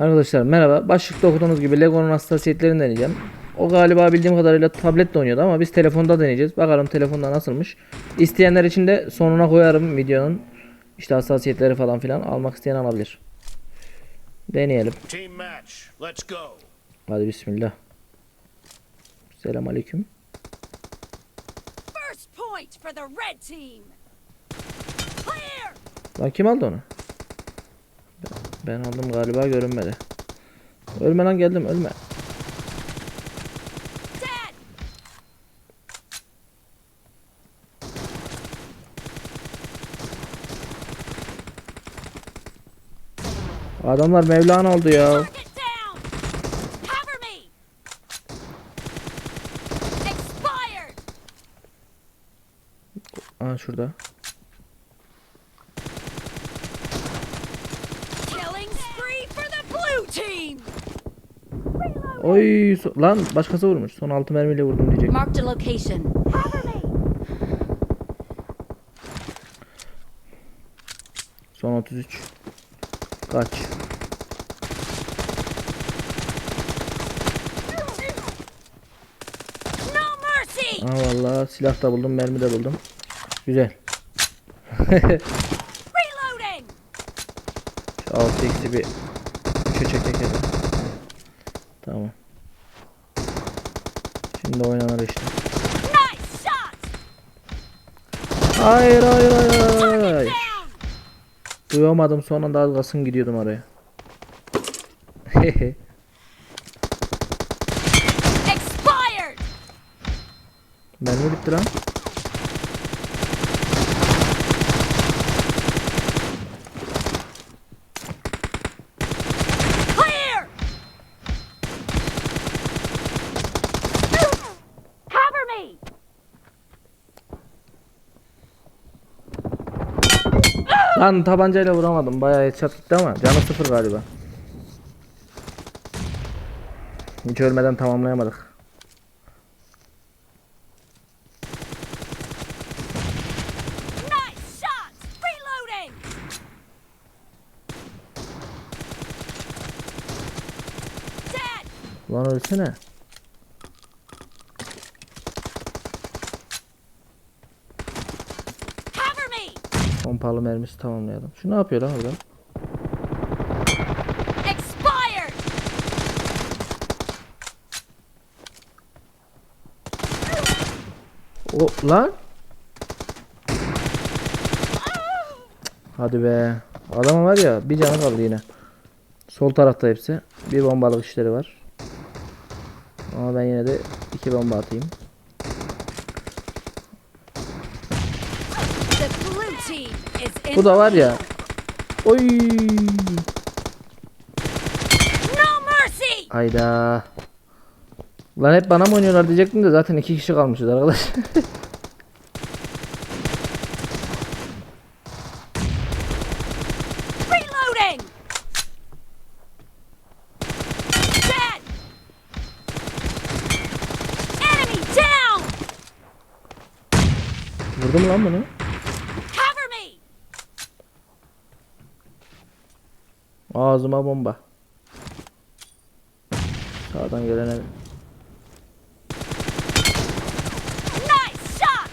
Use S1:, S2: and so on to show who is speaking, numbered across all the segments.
S1: Arkadaşlar merhaba. Başlıkta okuduğunuz gibi Lego'nun hassasiyetlerini deneyeceğim. O galiba bildiğim kadarıyla tabletle oynuyordu ama biz telefonda deneyeceğiz. Bakalım telefonda nasılmış. İsteyenler için de sonuna koyarım videonun. İşte hassasiyetleri falan filan almak isteyen alabilir. Deneyelim.
S2: Team match. Let's go.
S1: Hadi bismillah. Selam aleyküm.
S3: First point for the red team. Clear.
S1: Lan kim aldı onu? Ben- aldım galiba görünmedi. Ölme lan geldim ölme. Adamlar Mevlana oldu ya. Aa şurada. Oy so- lan başkası vurmuş. Son 6 mermiyle vurdum diyecek.
S3: Marked a location. Cover me.
S1: Son 33. Kaç.
S3: No mercy.
S1: Aa vallahi silah da buldum, mermi de buldum. Güzel.
S3: Reloading.
S1: Şu 6 eksi bir 3'e çekek hadi. Tamam. Şimdi oynanır işte. Hayır hayır hayır hayır. Duyamadım son anda az kalsın gidiyordum oraya.
S3: Expired.
S1: Mermi bitti lan. Lan tabancayla vuramadım. Bayağı headshot gitti ama canı sıfır galiba. Hiç ölmeden tamamlayamadık. Lan ölsene. Pompalı mermisi tamamlayalım. Şu ne yapıyor lan orada? O lan. Hadi be. Adamın var ya bir canı kaldı yine. Sol tarafta hepsi. Bir bombalık işleri var. Ama ben yine de iki bomba atayım. Bu da var ya. Oy.
S3: No mercy.
S1: Hayda. Lan hep bana mı oynuyorlar diyecektim de zaten iki kişi kalmışız arkadaş. Vurdum lan bunu. Ağzıma bomba. Sağdan gelene.
S3: Nice shot.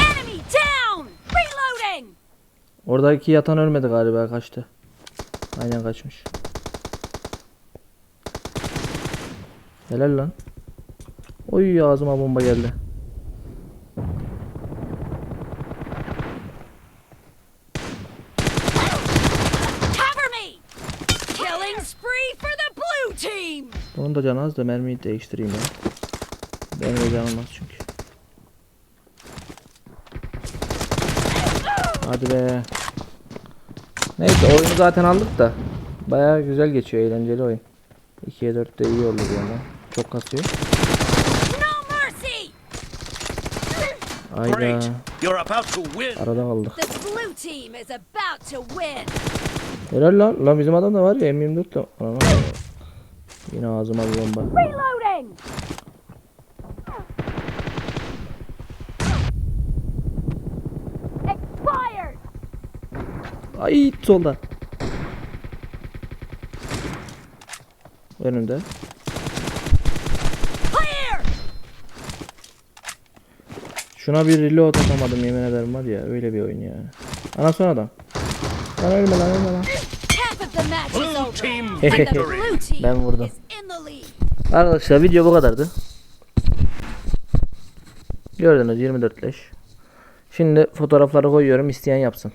S3: Enemy down. Reloading.
S1: Oradaki yatan ölmedi galiba kaçtı. Aynen kaçmış. Helal lan. Oy ağzıma bomba geldi. Bunun da canı az da mermiyi değiştireyim ya. Benim de canım az çünkü. Hadi be. Neyse oyunu zaten aldık da. Baya güzel geçiyor eğlenceli oyun. 2'ye 4 de iyi oldu bir yandan. Çok kasıyor. Ayda. Arada kaldık. Helal lan. Lan bizim adam da var ya M24 de. Yine ağzıma bir bomba.
S3: Reloading. Expired.
S1: Ay solda. Önümde. Şuna bir reload atamadım yemin ederim var ya öyle bir oyun ya. Ana son adam. Lan ölme lan ölme lan. ben vurdum. Arkadaşlar video bu kadardı. Gördünüz 24 leş. Şimdi fotoğrafları koyuyorum isteyen yapsın.